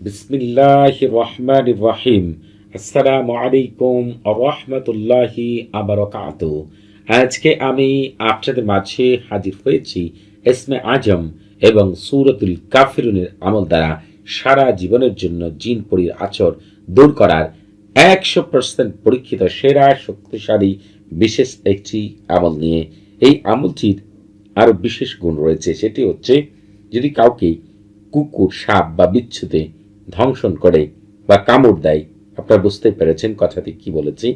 বিসমিল্লাহ রহমান রহিম। আসসালামু আলাইকুম রহমতুল্লাহি আবরকাত আজকে আমি আপনাদের মাঝে হাজির হয়েছি এসমে আজম এবং সুরতুল কাফিরুনের আমল দ্বারা সারা জীবনের জন্য জিন পরির আচর দূর করার একশো পার্সেন্ট পরীক্ষিত, সেরা, শক্তিশালী, বিশেষ একটি আমল নিয়ে এই আমলটির আরও বিশেষ গুণ রয়েছে। সেটি হচ্ছে, যদি কাউকে কুকুর, সাপ বা বিচ্ছুতে ধ্বংসন করে বা কামড় দেয়। আপনারা বুঝতে পেরেছেন কথাটি কি বলেছি।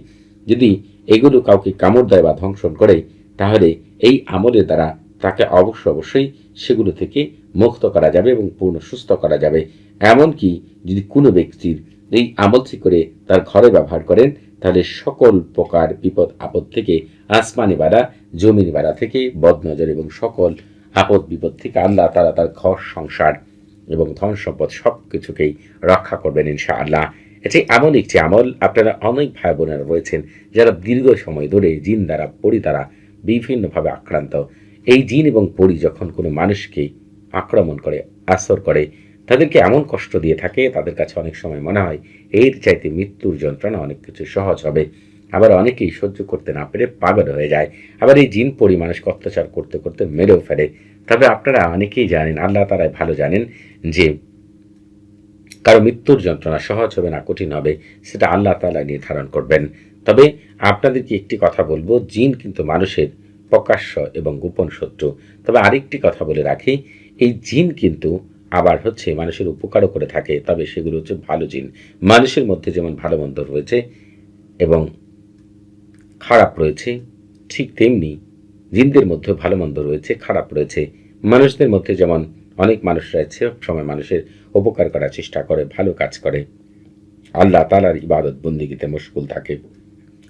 যদি এগুলো কাউকে কামড় দেয় বা ধ্বংসন করে, তাহলে এই আমলের দ্বারা তাকে অবশ্য অবশ্যই সেগুলো থেকে মুক্ত করা যাবে এবং পূর্ণ সুস্থ করা যাবে। এমনকি যদি কোনো ব্যক্তির এই আমলটি করে তার ঘরে ব্যবহার করেন, তাহলে সকল প্রকার বিপদ আপদ থেকে, আসমানি বাড়া জমির বাড়া থেকে বদনজর এবং সকল আপদ বিপদ থেকে আল্লাহ তারা তার ঘর সংসার এবং ধন সম্পদ সব কিছুকেই রক্ষা করবেন ইনশাআল্লাহ। এটি এমন একটি আমল, আপনারা অনেক ভাই বোনেরা রয়েছেন যারা দীর্ঘ সময় ধরে জিন দ্বারা, পরি দ্বারা বিভিন্নভাবে আক্রান্ত। এই জিন এবং পরি যখন কোনো মানুষকে আক্রমণ করে, আসর করে, তাদেরকে এমন কষ্ট দিয়ে থাকে, তাদের কাছে অনেক সময় মনে হয় এর চাইতে মৃত্যুর যন্ত্রণা অনেক কিছু সহজ হবে। আবার অনেকেই সহ্য করতে না পেরে পাগল হয়ে যায়। আবার এই জিন পরি মানুষকে অত্যাচার করতে করতে মেরেও ফেলে। তবে আপনারা অনেকেই জানেন, আল্লাহ তারাই ভালো জানেন যে কারও মৃত্যুর যন্ত্রণা সহজ হবে না, কঠিন হবে, সেটা আল্লাহ তালা নির্ধারণ করবেন। তবে আপনাদেরকে একটি কথা বলব, জিন কিন্তু মানুষের প্রকাশ্য এবং গোপন শত্রু। তবে আরেকটি কথা বলে রাখি, এই জিন কিন্তু আবার হচ্ছে মানুষের উপকারও করে থাকে, তবে সেগুলো হচ্ছে ভালো জিন। মানুষের মধ্যে যেমন ভালো মন্দ রয়েছে এবং খারাপ রয়েছে, ঠিক তেমনি জিনদের মধ্যে ভালো মন্দ রয়েছে, খারাপ রয়েছে। মানুষদের মধ্যে যেমন অনেক মানুষ রয়েছে সময় মানুষের উপকার করার চেষ্টা করে, ভালো কাজ করে। আল্লাহ তালার ইবাদত বন্দিগিতে মশগুল থাকে,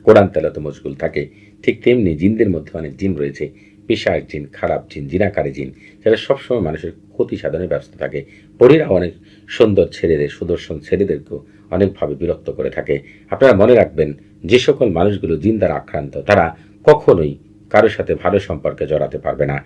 কোরআন তেলাতে মশগুল থাকে। ঠিক তেমনি জিনদের মধ্যে অনেক জিন রয়েছে পেশার জিন, খারাপ জিন, জিনাকারী জিন, যারা সবসময় মানুষের ক্ষতি সাধনে ব্যস্ত থাকে। পরীরা অনেক সুন্দর ছেলেদের, সুদর্শন ছেলেদেরকেও অনেকভাবে বিরক্ত করে থাকে। আপনারা মনে রাখবেন, যে সকল মানুষগুলো জিন দ্বারা আক্রান্ত, তারা কখনোই কারোর সাথে ভালো সম্পর্কে জড়াতে পারবে না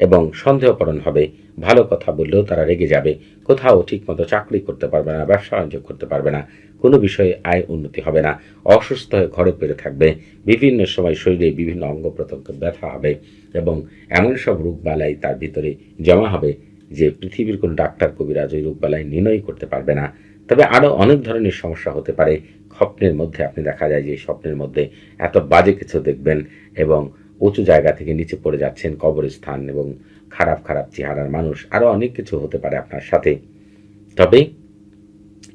এবং সন্দেহকরণ হবে, ভালো কথা বললেও তারা রেগে যাবে, কোথাও ঠিকমতো চাকরি করতে পারবে না, ব্যবসা বাণিজ্য করতে পারবে না, কোনো বিষয়ে আয় উন্নতি হবে না, অসুস্থ হয়ে ঘরে পেরে থাকবে, বিভিন্ন সময় শরীরে বিভিন্ন অঙ্গ প্রত্যঙ্গ ব্যথা হবে এবং এমন সব রোগবালাই তার ভিতরে জমা হবে যে পৃথিবীর কোনো ডাক্তার কবিরাজ ওই রোগবালাই নির্ণয় করতে পারবে না। তবে আরও অনেক ধরনের সমস্যা হতে পারে, স্বপ্নের মধ্যে আপনি দেখা যায় যে স্বপ্নের মধ্যে এত বাজে কিছু দেখবেন এবং উঁচু জায়গা থেকে নিচে পড়ে যাচ্ছেন কবরস্থান এবং খারাপ খারাপ চেহারার মানুষ। আরও অনেক কিছু হতে পারে আপনার সাথে। তবে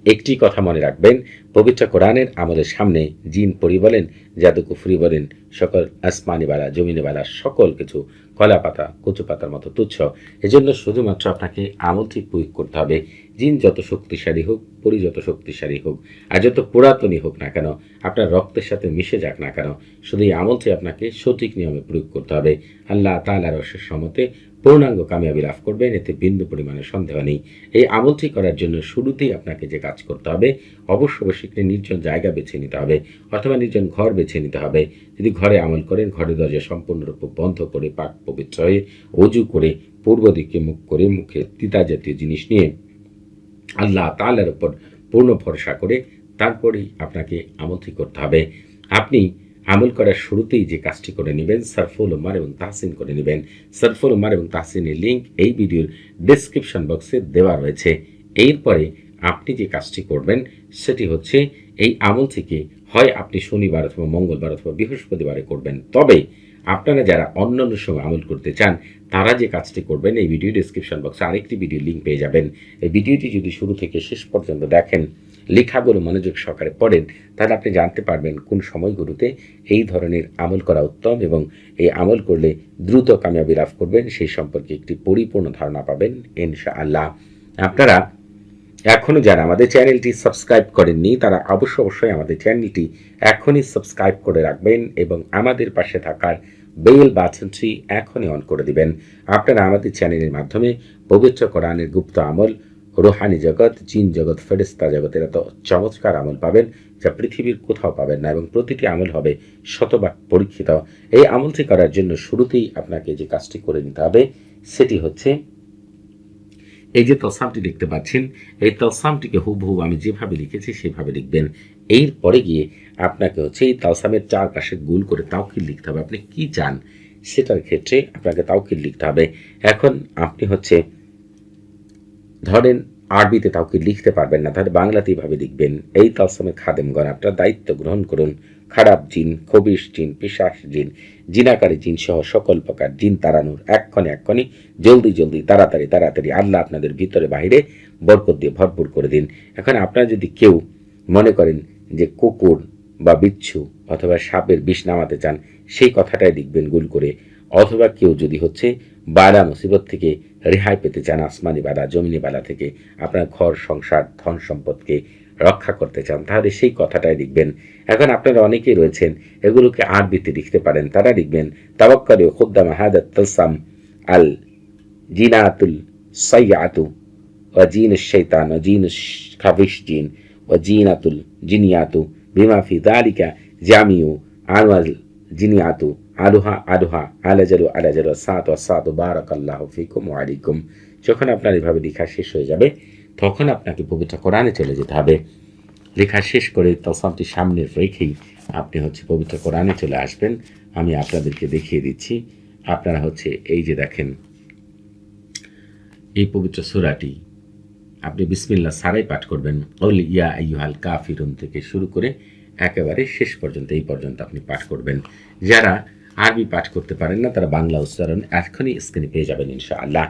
একটি কথা মনে রাখবেন, পবিত্র কোরআনের আমাদের সামনে জিন পরি বলেন জাদু কুফরি বলেন, সকল আসমানিবালা জমিনিবালা সকল কিছু কলা পাতা কচু পাতার মতো তুচ্ছ। এজন্য শুধুমাত্র আপনাকে আমল ঠিক প্রয়োগ করতে হবে। জিন যত শক্তিশালী হোক, পরি যত শক্তিশালী হোক, আর যত পুরাতনই হোক না কেন, আপনার রক্তের সাথে মিশে যাক না কেন, শুধু এই আমলটি আপনাকে সঠিক নিয়মে প্রয়োগ করতে হবে। আল্লাহ তালার রসের সমতে পূর্ণাঙ্গ কামিয়াবি লাভ করবেন, এতে বিন্দু পরিমাণে সন্দেহ নেই। এই আমলটি করার জন্য শুরুতেই আপনাকে যে কাজ করতে হবে অবশ্য অবশ্যই নির্জন জায়গা বেছে নিতে হবে, অথবা নির্জন ঘর বেছে নিতে হবে। যদি ঘরে আমল করেন, ঘরের দরজা সম্পূর্ণরূপে বন্ধ করে, পাক পবিত্র হয়ে অজু করে, পূর্ব দিকে মুখ করে, মুখে তিতা জাতীয় জিনিস নিয়ে আল্লাহ তালার উপর পূর্ণ ভরসা করে তারপরেই আপনাকে আমলটি করতে হবে। আপনি আমল করার শুরুতেই যে কাজটি করে নেবেন, সারফুল উমার এবং তাহসিন করে নেবেন। সারফুল উমার এবং তাহসিনের লিঙ্ক এই ভিডিওর ডিসক্রিপশন বক্সে দেওয়া রয়েছে। এরপরে আপনি যে কাজটি করবেন, সেটি হচ্ছে এই আমল থেকে হয় আপনি শনিবার অথবা মঙ্গলবার অথবা বৃহস্পতিবারে করবেন। তবে আপনারা যারা অন্য অন্য সময় আমল করতে চান, তারা যে কাজটি করবেন, এই ভিডিও ডিসক্রিপশন বক্সে আরেকটি ভিডিও লিঙ্ক পেয়ে যাবেন। এই ভিডিওটি যদি শুরু থেকে শেষ পর্যন্ত দেখেন লেখাগুলো মনোযোগ সহকারে পড়েন, তাহলে আপনি জানতে পারবেন কোন সময়গুলোতে এই ধরনের আমল করা উত্তম এবং এই আমল করলে দ্রুত কামিয়াবি লাভ করবেন। সেই সম্পর্কে একটি পরিপূর্ণ ধারণা পাবেন ইনশা আল্লাহ আপনারা এখনও যারা আমাদের চ্যানেলটি সাবস্ক্রাইব করেননি, তারা অবশ্য অবশ্যই আমাদের চ্যানেলটি এখনই সাবস্ক্রাইব করে রাখবেন এবং আমাদের পাশে থাকার বেল বাথনটি এখনই অন করে দিবেন। আপনারা আমাদের চ্যানেলের মাধ্যমে পবিত্র কোরআনের গুপ্ত আমল, রোহানি জগৎ চীন জগৎ ফেরিস্তা জগতের এত চমৎকার আমল পাবেন যা পৃথিবীর কোথাও পাবেন না এবং প্রতিটি আমল হবে শতবার পরীক্ষিত। এই আমলটি করার জন্য শুরুতেই আপনাকে যে কাজটি করে নিতে হবে, সেটি হচ্ছে এই যে তলসামটি দেখতে পাচ্ছেন, এই তলসামটিকে হুবহু আমি যেভাবে লিখেছি সেভাবে লিখবেন। এরপরে গিয়ে আপনাকে হচ্ছে এই তালসামের চারপাশে গুল করে তাওকিল লিখতে হবে। আপনি কি চান সেটার ক্ষেত্রে আপনাকে তাওকিল লিখতে হবে। এখন আপনি হচ্ছে ধরেন আরবিতে কাউকে লিখতে পারবেন না, তাহলে বাংলাতেই ভাবে লিখবেন। এই তালসামে খাদেমগণ আপনার দায়িত্ব গ্রহণ করুন। খারাপ জিন খবিস জিন পিসাস জিন, জিনাকারী জিন সহ সকল প্রকার জিন তাড়ানোর এক্ষণে এক্ষণে জলদি জলদি, তাড়াতাড়ি তাড়াতাড়ি আল্লাহ আপনাদের ভিতরে, বাহিরে বরকত দিয়ে ভরপুর করে দিন। এখন আপনারা যদি কেউ মনে করেন যে কুকুর বা বিচ্ছু অথবা সাপের বিষ নামাতে চান, সেই কথাটাই লিখবেন গুল করে। অথবা কেউ যদি হচ্ছে বাড়া মুসিবত থেকে রেহাই পেতে চান, আসমানি বালা জমিনি বালা থেকে, আপনার ঘর, সংসার, ধন সম্পদকে রক্ষা করতে চান, তাহলে সেই কথাটাই লিখবেন। এখন আপনারা অনেকেই রয়েছেন, এগুলোকে আরবিতে লিখতে পারেন। তারা লিখবেন তাবাক্কারে খুদ্দাম হাদাত তলসাম আল জিনাতুল সাইয়াতু ও জিন শৈতান ও জিন খাবিস জিন ও জিনাতুল জিনিয়াতু বিমা ফি দালিকা জামিউ আনওয়াল জিনিয়াতু আলুহা আলুহা আলাজারু আলাজারু সাত ও সাত বারাক আল্লাহ ফিকুম ওয়ালাইকুম যখন আপনার এভাবে লেখা শেষ হয়ে যাবে তখন আপনাকে পবিত্র কোরআনে চলে যেতে হবে। লেখা শেষ করে তসামটি সামনে রেখেই আপনি হচ্ছে পবিত্র কোরআনে চলে আসবেন। আমি আপনাদেরকে দেখিয়ে দিচ্ছি। আপনারা হচ্ছে এই যে দেখেন, এই পবিত্র সুরাটি আপনি বিসমিল্লা সারাই পাঠ করবেন। অল ইয়া আইয়ুহাল কাফিরুন থেকে শুরু করে একেবারে শেষ পর্যন্ত, এই পর্যন্ত আপনি পাঠ করবেন। যারা আরবি পাঠ করতে পারেন না, তারা বাংলা উচ্চারণ এখনই স্ক্রিনে পেয়ে যাবেন ইনশাআল্লাহ।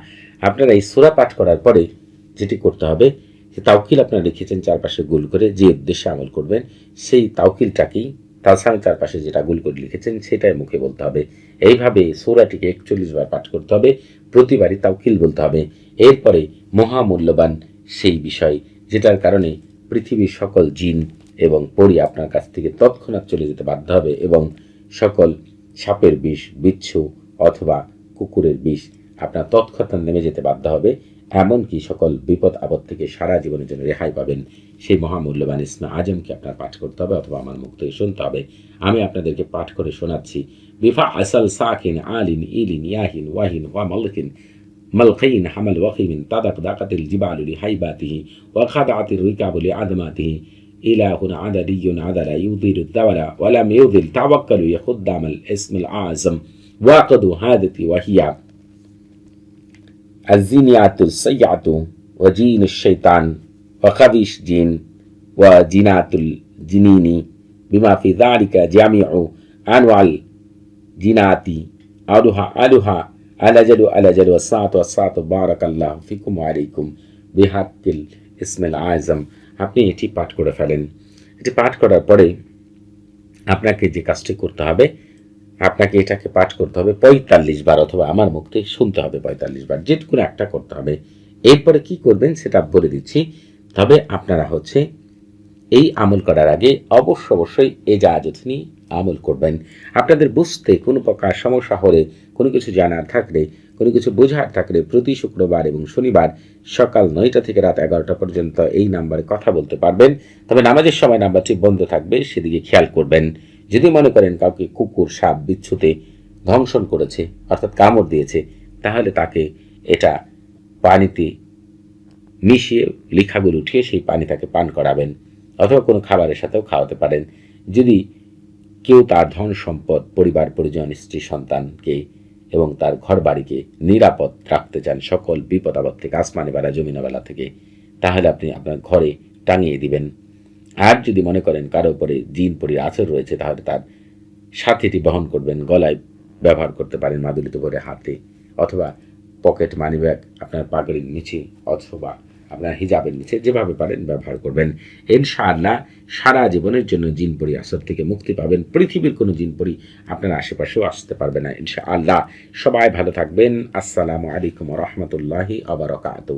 আপনারা এই সুরা পাঠ করার পরে যেটি করতে হবে যে তাওকিল আপনারা লিখেছেন চারপাশে গোল করে যে উদ্দেশ্যে আমল করবেন, সেই তাওকিলটাকেই তালসামের চারপাশে যেটা গোল করে লিখেছেন সেটাই মুখে বলতে হবে। এইভাবে সৌরাটিকে একচল্লিশ বার পাঠ করতে হবে, প্রতিবারই তাওকিল বলতে হবে। এরপরে মহামূল্যবান সেই বিষয়, যেটার কারণে পৃথিবীর সকল জিন এবং পরি আপনার কাছ থেকে তৎক্ষণাৎ চলে যেতে বাধ্য হবে এবং সকল সাপের বিষ, বিচ্ছু অথবা কুকুরের বিষ আপনার তৎক্ষণাৎ নেমে যেতে বাধ্য হবে। এমনকি সকল বিপদ আপদ থেকে সারা জীবনের জন্য রেহাই পাবেন সেই মহামূল্যবান ইসমা আজমকে আপনার পাঠ করতে হবে অথবা আমার মুখ থেকে শুনতে হবে আমি আপনাদেরকে পাঠ করে শোনাচ্ছি বিফা আসাল সাকিন আলিন ইলিন ইয়াহিন ওয়াহিন ওয়া মালকিন ملقين حمل وخيم طدق دقت الجبال لحيباته وخضعت الركاب لعظماته إله عددي عدل يضير الدول ولم يضل توكلوا يخدام الاسم الأعظم واقد هادتي وهي الزينيات السيئة وجين الشيطان وخبيش جين وجينات الجنين بما في ذلك جميع أنواع الجينات ألها ألها ألجل ألجل والساعة والساعة بارك الله فيكم وعليكم بحق الاسم العظم আপনি এটি পাঠ করে ফেলেন এটি পাঠ করার পরে আপনাকে যে কাজটি করতে হবে আপনাকে এটাকে পাঠ করতে হবে পঁয়তাল্লিশ বার অথবা আমার মুখ থেকে শুনতে হবে পঁয়তাল্লিশ বার। যে কোনো একটা করতে হবে। এরপরে কি করবেন সেটা বলে দিচ্ছি। তবে আপনারা হচ্ছে এই আমল করার আগে অবশ্য অবশ্যই এ জাহাজত নিয়ে আমল করবেন। আপনাদের বুঝতে কোনো প্রকার সমস্যা হলে, কোনো কিছু জানার থাকলে, কোনো কিছু বোঝার থাকলে প্রতি শুক্রবার এবং শনিবার সকাল নয়টা থেকে রাত এগারোটা পর্যন্ত এই নাম্বারে কথা বলতে পারবেন। তবে নামাজের সময় নাম্বারটি বন্ধ থাকবে, সেদিকে খেয়াল করবেন। যদি মনে করেন কাউকে কুকুর, সাপ, বিচ্ছুতে ধ্বংসন করেছে, অর্থাৎ কামড় দিয়েছে, তাহলে তাকে এটা পানিতে মিশিয়ে লিখাগুলো উঠিয়ে সেই পানি তাকে পান করাবেন অথবা কোনো খাবারের সাথেও খাওয়াতে পারেন। যদি কেউ তার ধন সম্পদ, পরিবার, পরিজন, স্ত্রী, সন্তানকে এবং তার ঘর বাড়িকে নিরাপদ রাখতে চান, সকল বিপদ আপদ থেকে, আসমানি বেলা জমিনাবেলা থেকে, তাহলে আপনি আপনার ঘরে টাঙিয়ে দিবেন। আর যদি মনে করেন কারও উপরে জিন পরি আচর রয়েছে, তাহলে তার সাথীটি বহন করবেন, গলায় ব্যবহার করতে পারেন মাদুলিত করে হাতে, অথবা পকেট মানি ব্যাগ আপনার পাগড়ির নিচে অথবা আপনার হিজাবের নিচে যেভাবে পারেন ব্যবহার করবেন। ইনশাআল্লাহ সারা জীবনের জন্য জিন পরি আসর থেকে মুক্তি পাবেন। পৃথিবীর কোনো জিন পরি আপনার আশেপাশেও আসতে পারবে না, ইনশাআল্লাহ। সবাই ভালো থাকবেন। আসসালামু আলাইকুম রহমতুল্লাহি আবরকাত